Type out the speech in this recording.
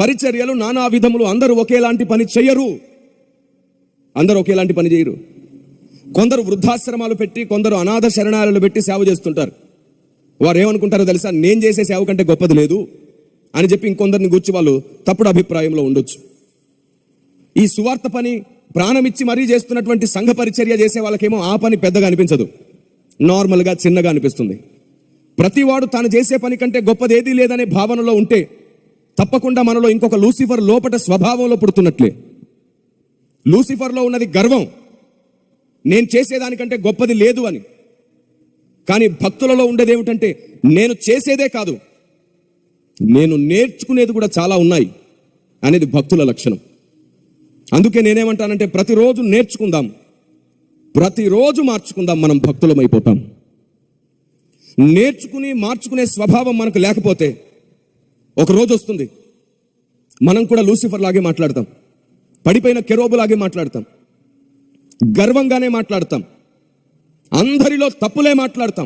పరిచర్యలు నానా విధములు అందరూ ఒకేలాంటి పని చేయరు అందరూ ఒకేలాంటి పని చేయరు కొందరు వృద్ధాశ్రమాలు పెట్టి కొందరు అనాథ శరణాలయాలు పెట్టి సేవ చేస్తుంటారు. వారు ఏమనుకుంటారో తెలుసా? నేను చేసే సేవ కంటే గొప్పది లేదు అని చెప్పి ఇంకొందరిని గుర్చి వాళ్ళు తప్పుడు అభిప్రాయంలో ఉండొచ్చు. ఈ సువార్త పని ప్రాణమిచ్చి మరీ చేస్తున్నటువంటి సంఘ పరిచర్య చేసే వాళ్ళకేమో ఆ పని పెద్దగా అనిపించదు. నార్మల్గా చిన్నగా అనిపిస్తుంది. ప్రతివాడు తాను చేసే పని కంటే గొప్పది ఏదీ లేదనే భావనలో ఉంటే తప్పకుండా మనలో ఇంకొక లూసిఫర్ లోపట స్వభావంలో పుడుతున్నట్లే. లూసిఫర్లో ఉన్నది గర్వం. నేను చేసేదానికంటే గొప్పది లేదు అని. కానీ భక్తులలో ఉండేది ఏమిటంటే నేను చేసేదే కాదు. నేను నేర్చుకునేది కూడా చాలా ఉన్నాయి అనేది భక్తుల లక్షణం. అందుకే నేనేమంటానంటే ప్రతిరోజు నేర్చుకుందాం. ప్రతిరోజు మార్చుకుందాం మనం భక్తులమైపోతాం. నేర్చుకుని మార్చుకునే స్వభావం మనకు లేకపోతే ఒక రోజు వస్తుంది. మనం కూడా లూసిఫర్ లాగే మాట్లాడతాం. పడిపోయిన కెరోబు లాగే మాట్లాడతాం. గర్వంగానే మాట్లాడతాం. అందరిలో తప్పులే మాట్లాడతాం.